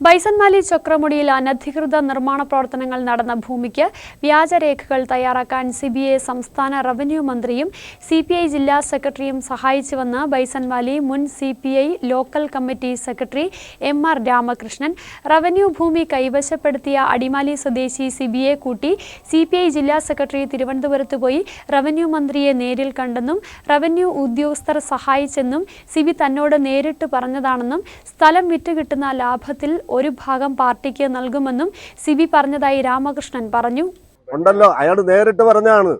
ബൈസൺമാലി ചക്രമുടിയിൽ അനധികൃത നിർമ്മാണ പ്രവർത്തനങ്ങൾ നടന്ന ഭൂമിക്ക് വ്യാജരേഖകൾ തയ്യാറാക്കാൻ സി ബി ഐ സംസ്ഥാന റവന്യൂ മന്ത്രിയും സി പി ഐ ജില്ലാ സെക്രട്ടറിയും സഹായിച്ചുവെന്ന് ബൈസൺവാലി മുൻ C P I local committee secretary M R Ramakrishnan revenue ഭൂമി കൈവശപ്പെടുത്തിയ അടിമാലി സ്വദേശി സി ബി ഐ കൂട്ടി സി പി ഐ ജില്ലാ സെക്രട്ടറി തിരുവനന്തപുരത്ത് പോയി റവന്യൂ മന്ത്രിയെ നേരിൽ കണ്ടെന്നും റവന്യൂ ഉദ്യോഗസ്ഥർ സഹായിച്ചെന്നും സിബി തന്നോട് നേരിട്ട് പറഞ്ഞതാണെന്നും സ്ഥലം വിറ്റുകിട്ടുന്ന ലാഭത്തിൽ ഒരു ഭാഗം പാർട്ടിക്ക് നൽകുമെന്നും സി ബി പറഞ്ഞതായി രാമകൃഷ്ണൻ പറഞ്ഞു. ഉണ്ടല്ലോ അയാൾ നേരിട്ട് പറഞ്ഞാണ്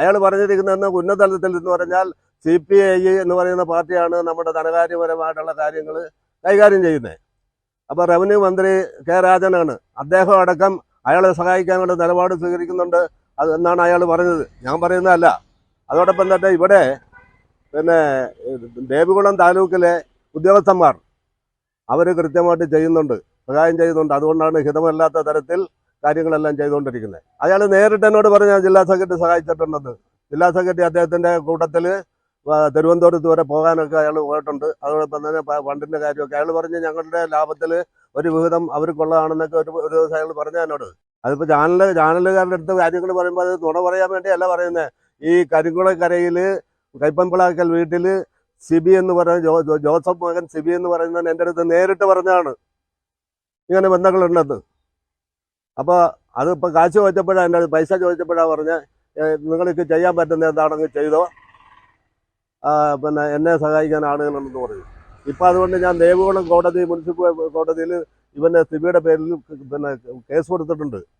അയാൾ പറഞ്ഞിരിക്കുന്ന ഉന്നതലത്തിൽ എന്ന് പറഞ്ഞാൽ സി പി ഐ എന്ന് പറയുന്ന പാർട്ടിയാണ് നമ്മുടെ ധനകാര്യപരമായിട്ടുള്ള കാര്യങ്ങൾ കൈകാര്യം ചെയ്യുന്നത്. അപ്പോൾ റവന്യൂ മന്ത്രി കെ രാജനാണ്. അദ്ദേഹം അടക്കം അയാളെ സഹായിക്കാനുള്ള നിലപാട് സ്വീകരിക്കുന്നുണ്ട് അത് എന്നാണ് അയാൾ പറഞ്ഞത്. ഞാൻ പറയുന്നതല്ല. അതോടൊപ്പം തന്നെ ഇവിടെ പിന്നെ ദേവികുളം താലൂക്കിലെ ഉദ്യോഗസ്ഥന്മാർ അവർ കൃത്യമായിട്ട് ചെയ്യുന്നുണ്ട് സഹായം ചെയ്യുന്നുണ്ട്. അതുകൊണ്ടാണ് ഹിതമല്ലാത്ത തരത്തിൽ കാര്യങ്ങളെല്ലാം ചെയ്തുകൊണ്ടിരിക്കുന്നത്. അയാൾ നേരിട്ട് എന്നോട് പറഞ്ഞ ജില്ലാ സെക്രട്ടറി സഹായിച്ചിട്ടുണ്ടെന്ന്. ജില്ലാ സെക്രട്ടറി അദ്ദേഹത്തിന്റെ കൂട്ടത്തിൽ തിരുവനന്തപുരത്ത് വരെ പോകാനൊക്കെ അയാൾ പോയിട്ടുണ്ട്. അതോടൊപ്പം തന്നെ ഫണ്ടിന്റെ കാര്യമൊക്കെ അയാൾ പറഞ്ഞ് ഞങ്ങളുടെ ലാഭത്തിൽ ഒരു വിഹിതം അവർക്കുള്ളതാണെന്നൊക്കെ ഒരു ഒരു ദിവസം അയാൾ പറഞ്ഞു എന്നോട്. അതിപ്പോൾ ചാനൽ ചാനലുകാരുടെ അടുത്ത് കാര്യങ്ങൾ പറയുമ്പോൾ അത് നുണ പറയാൻ വേണ്ടിയല്ല പറയുന്നത് ഈ കരിങ്കുളക്കരയിൽ കൈപ്പമ്പിളാക്കൽ വീട്ടിൽ സിബി എന്ന് ജോ- ജോസഫ് മകൻ സിബി എന്ന് പറയുന്നവൻ എന്റെ അടുത്ത് നേരിട്ട് പറഞ്ഞാണ് ഇങ്ങനെ ബന്ധങ്ങളുണ്ടെന്ന് അപ്പോൾ അതിപ്പോൾ കാശ് ചോദിച്ചപ്പോഴാണ് എന്റെ പൈസ ചോദിച്ചപ്പോഴാണ് പറഞ്ഞ നിങ്ങൾക്ക് ചെയ്യാൻ പറ്റുന്ന എന്താണെങ്കിൽ ചെയ്തോ? പിന്നെ എന്നെ സഹായിക്കാൻ ആളുകളുണ്ടെന്ന് പറഞ്ഞു. ഇപ്പം അതുകൊണ്ട് ഞാൻ ദേവികുളം കോടതി മുനിസിപ്പൽ കോടതിയിൽ ഇവന്റെ സിബിയുടെ പേരിൽ പിന്നെ കേസ് കൊടുത്തിട്ടുണ്ട്.